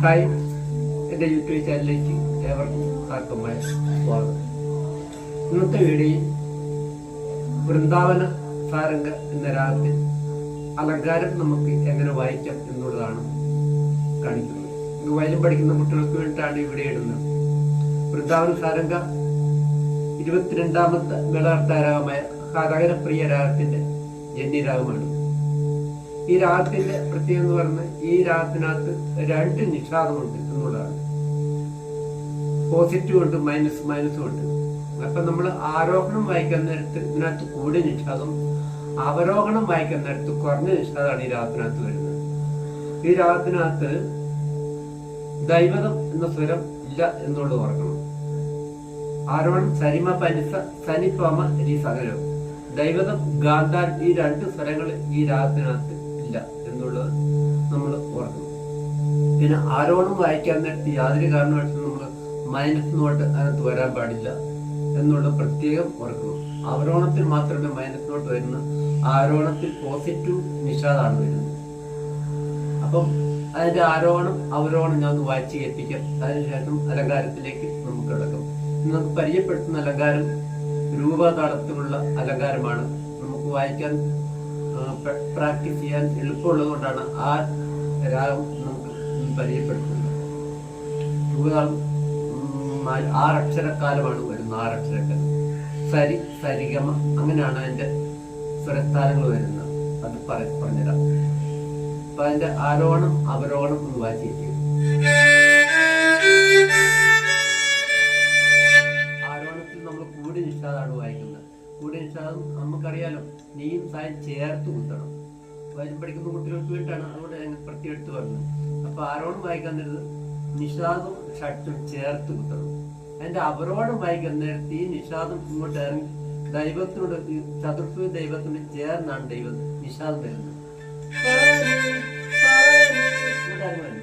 Hi എന്റെ YouTube ചാനലിലേക്ക് ഏവർക്കും ആർക്കുമായി സ്വാഗതം. ഇന്നത്തെ വീഡിയോയിൽ വൃന്ദാവന സാരംഗ എന്ന രാഗത്തിൽ അലങ്കാരം നമുക്ക് എങ്ങനെ വായിക്കാം എന്നുള്ളതാണ് കാണിക്കുന്നത്. വയലും പഠിക്കുന്ന കുട്ടികൾക്ക് വേണ്ടിയിട്ടാണ് ഇവിടെ ഇടുന്നത്. വൃന്ദാവന സാരംഗ ഇരുപത്തിരണ്ടാമത്തെ മേളാർത്താരാഗമായ ഹാരകരപ്രിയ രാഗത്തിന്റെ ജന്യരാഗമാണ്. ഈ രാത്തിന്റെ പ്രത്യേകം എന്ന് പറഞ്ഞാൽ ഈ രാത്തിനകത്ത് രണ്ട് നിഷാദമുണ്ട് എന്നുള്ളതാണ്. പോസിറ്റീവ് ഉണ്ട് മൈനസ് മൈനസും ഉണ്ട്. അപ്പൊ നമ്മൾ ആരോഹണം വായിക്കാൻ നേരത്ത് ഇതിനകത്ത് കൂടിയ നിഷാദം അവരോഹണം വായിക്കാൻ നേരത്ത് കുറഞ്ഞ നിഷാദമാണ് ഈ രാത്തിനകത്ത് വരുന്നത്. ഈ രാഗത്തിനകത്ത് ദൈവതം എന്ന സ്വരം ഇല്ല എന്നുള്ളത് ഓർക്കണം. ആരോഹണം സരിമ പനിസ സനിപ്പമ രീ സകലം ദൈവതം ഗാന്ധാർ ഈ രണ്ട് സ്വരങ്ങൾ ഈ രാഗത്തിനകത്ത് ഇല്ല എന്നുള്ളത് നമ്മൾ ഓർക്കണം. പിന്നെ ആരോണം വായിക്കാൻ നേരത്ത് യാതൊരു കാരണവശാലും നമ്മൾ മൈനസ് നോട്ട് അതിനകത്ത് വരാൻ പാടില്ല എന്നുള്ളത് പ്രത്യേകം ഓർക്കണം. ആരോണത്തിൽ മാത്രമേ മൈനസ് നോട്ട് വരുന്ന ആരോണത്തിൽ പോസിറ്റീവ് നിഷാദാണ് വരുന്നത്. അപ്പം അതിന്റെ ആരോഹണം അവരോഹണം ഞാൻ വായിച്ച് കേൾപ്പിക്കാം. അതിനുശേഷം അലങ്കാരത്തിലേക്ക് നമുക്ക് കിടക്കും. നമുക്ക് പരിചയപ്പെടുത്തുന്ന അലങ്കാരം രൂപതാളത്തിലുള്ള അലങ്കാരമാണ്. നമുക്ക് വായിക്കാൻ പ്രാക്ടീസ് ചെയ്യാൻ എളുപ്പമുള്ളത് കൊണ്ടാണ് ആ രാഗം നമുക്ക് പരിചയപ്പെടുത്തുന്നത്. ആറക്ഷരക്കാലമാണ് വരുന്നത് ആറക്ഷരക്കാലം സരി സരിഗമ അങ്ങനെയാണ് അതിന്റെ സ്വരസ്ഥാനങ്ങൾ വരുന്നത്. അത് പറ പറഞ്ഞുതരാം. അപ്പൊ അതിന്റെ ആരോഹണം അവരോഹണം ഒന്ന് വായിച്ചിരിക്കും കൂടി നമുക്കറിയാലോ നീയും സായം ചേർത്ത് കുത്തണം. പഠിക്കുന്ന കുട്ടികൾക്ക് വേണ്ടിയിട്ടാണ് അതുകൊണ്ട് ഞങ്ങൾ പ്രത്യേകം എടുത്ത് പറഞ്ഞത് അപ്പൊ ആരോടും വായിക്കാൻ നേരത്ത് നിഷാദും ഷട്ടും ചേർത്ത് കുത്തണം. അതിന്റെ അവരോടും വായിക്കാൻ നേരത്ത് ഈ നിഷാദും ഇങ്ങോട്ട് ഇറങ്ങി ദൈവത്തിനോട് ചതുർത്ഥ ദൈവത്തിന് ചേർന്നാണ് ദൈവം നിഷാദം വരുന്നത് ഇങ്ങോട്ട് ഇറങ്ങി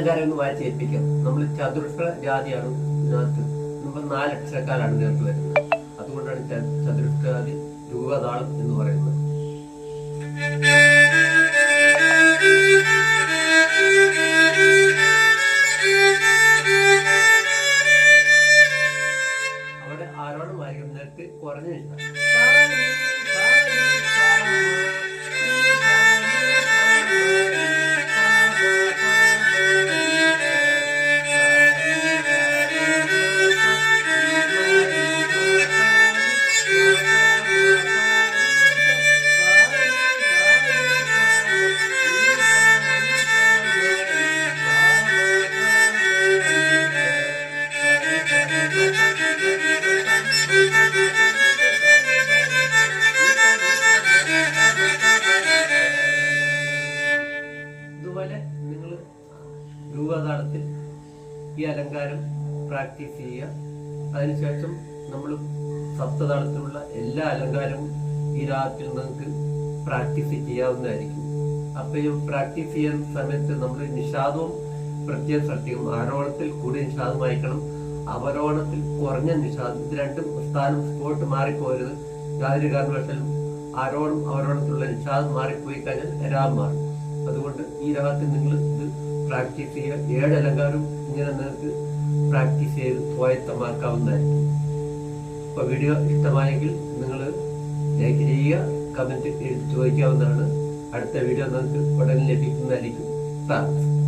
അലങ്കാരം ഒന്ന് വായിച്ച് ഏൽപ്പിക്കാം. നമ്മൾ ചതുരക്ഷര ജാതിയാണ് ഇതിനകത്ത്. നമ്മൾ നാലക്ഷരക്കാരാണ് ഇതിനകത്ത് വരുന്നത്. അതുകൊണ്ടാണ് ച- ചതുരക്ഷര ജാതി രൂപതാളം എന്ന് പറയുന്നത്. അവിടെ ആരോടും വായിക്കും നേരത്തെ കുറഞ്ഞു നിഷ. രൂപതാളത്തിൽ ഈ അലങ്കാരം പ്രാക്ടീസ് ചെയ്യുക. അതിനുശേഷം നമ്മൾ സപ്തതാളത്തിലുള്ള എല്ലാ അലങ്കാരവും ഈ രാത്രി നമുക്ക് പ്രാക്ടീസ് ചെയ്യാവുന്നതായിരിക്കും. അപ്പൊ ഈ പ്രാക്ടീസ് ചെയ്യുന്ന സമയത്ത് നമ്മൾ നിഷാദവും പ്രത്യേകം ശ്രദ്ധിക്കും ആരോഹണത്തിൽ കൂടിയ നിഷാദം വായിക്കണം. അവരോഹണത്തിൽ കുറഞ്ഞ നിഷാദം. ഇത് രണ്ടും സ്ഥാനം സ്പോട്ട് മാറിപ്പോരുത്. യാതൊരു കാരണവശാലും ആരോഹണം അവരോഹണത്തിലുള്ള നിഷാദം മാറിപ്പോയി കഴിഞ്ഞാൽ രാഗം മാറും. അതുകൊണ്ട് ഈ രാഗത്തിൽ നിങ്ങൾ ഇത് പ്രാക്ടീസ് ചെയ്യുക. ഏഴ് അലങ്കാരം ഇങ്ങനെ നിങ്ങൾക്ക് പ്രാക്ടീസ് ചെയ്ത് സ്വായത്തമാക്കാവുന്നതായിരിക്കും. അപ്പൊ വീഡിയോ ഇഷ്ടമായെങ്കിൽ നിങ്ങൾ ലൈക്ക് ചെയ്യുക കമന്റ് ചോദിക്കാവുന്നതാണ്. അടുത്ത വീഡിയോ നിങ്ങൾക്ക് ഉടനെ ലഭിക്കുന്നതായിരിക്കും. താങ്ക്സ്